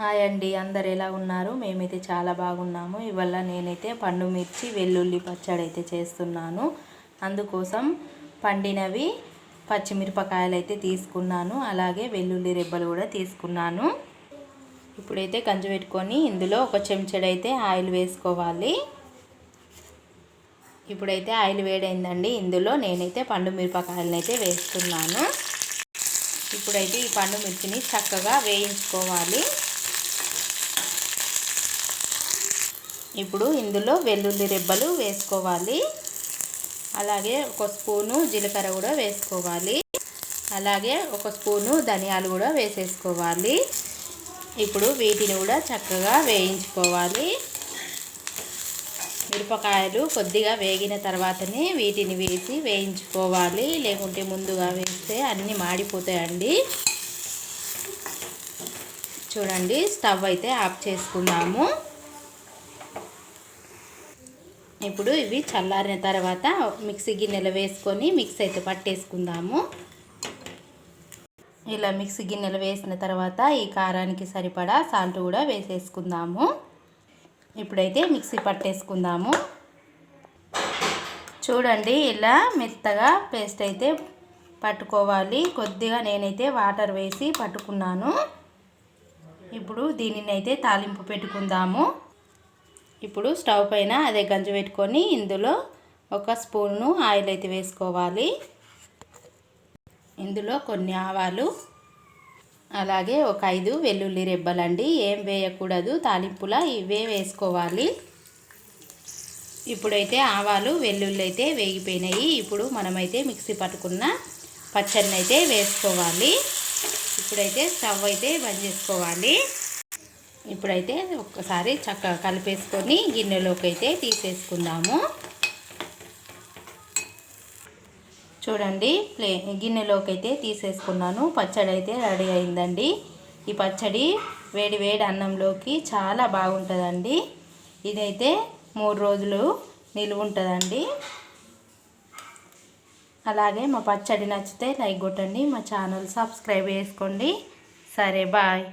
Hi అండి అందరు ఎలా ఉన్నారు? మేమైతే చాలా బాగున్నాము. ఇవల్ల నేనైతే పండు మిర్చి వెల్లుల్లి పచ్చడి అయితే చేస్తున్నాను. అందుకోసం పండినవి పచ్చిమిరపకాయలు అయితే తీసుకున్నాను. అలాగే వెల్లుల్లి రెబ్బలు కూడా తీసుకున్నాను. ఇప్పుడైతే కంచి పెట్టుకొని ఇందులో ఒక చెంచడైతే ఆయిల్ వేసుకోవాలి. ఇప్పుడైతే ఆయిల్ వేడైందండి. ఇందులో నేనైతే పండు మిరపకాయలనైతే వేస్తున్నాను. ఇప్పుడైతే ఈ పండు మిర్చిని చక్కగా వేయించుకోవాలి. ఇప్పుడు ఇందులో వెల్లుల్లి రెబ్బలు వేసుకోవాలి. అలాగే ఒక స్పూను జీలకర్ర కూడా వేసుకోవాలి. అలాగే ఒక స్పూను ధనియాలు కూడా వేసేసుకోవాలి. ఇప్పుడు వీటిని కూడా చక్కగా వేయించుకోవాలి. మిరపకాయలు కొద్దిగా వేగిన తర్వాతనే వీటిని వేసి వేయించుకోవాలి. లేకుంటే ముందుగా వేస్తే అన్నీ మాడిపోతాయండి. చూడండి స్టవ్ అయితే ఆఫ్ చేసుకున్నాము. ఇప్పుడు ఇవి చల్లారిన తర్వాత మిక్సీ గిన్నెలో వేసుకొని మిక్స్ అయితే పట్టేసుకుందాము. ఇలా మిక్సీ గిన్నెలు వేసిన తర్వాత ఈ కారానికి సరిపడా సాల్ట్ కూడా వేసేసుకుందాము. ఇప్పుడైతే మిక్సీ పట్టేసుకుందాము. చూడండి ఇలా మెత్తగా పేస్ట్ అయితే పట్టుకోవాలి. కొద్దిగా నేనైతే వాటర్ వేసి పట్టుకున్నాను. ఇప్పుడు దీనిని అయితే తాలింపు పెట్టుకుందాము. ఇప్పుడు స్టవ్ పైన అదే గంజు పెట్టుకొని ఇందులో ఒక స్పూను ఆయిల్ అయితే వేసుకోవాలి. ఇందులో కొన్ని ఆవాలు అలాగే ఒక ఐదు వెల్లుల్లి రెబ్బలండి. ఏం వేయకూడదు తాలింపులా ఇవే వేసుకోవాలి. ఇప్పుడైతే ఆవాలు వెల్లుల్లి అయితే వేగిపోయినాయి. ఇప్పుడు మనమైతే మిక్సీ పట్టుకున్న పచ్చడిని అయితే వేసుకోవాలి. ఇప్పుడైతే స్టవ్ అయితే బంద్ చేసుకోవాలి. ఇప్పుడైతే ఒక్కసారి చక్కగా కలిపేసుకొని గిన్నెలోకి అయితే తీసేసుకుందాము. చూడండి ప్లే గిన్నెలోకి అయితే తీసేసుకున్నాను. పచ్చడి అయితే రెడీ అయిందండి. ఈ పచ్చడి వేడి వేడి అన్నంలోకి చాలా బాగుంటుందండి. ఇదైతే మూడు రోజులు నిలువ ఉంటుందండి. అలాగే మా పచ్చడి నచ్చితే లైక్ కొట్టండి మా ఛానల్ సబ్స్క్రైబ్ చేసుకోండి. సరే బాయ్.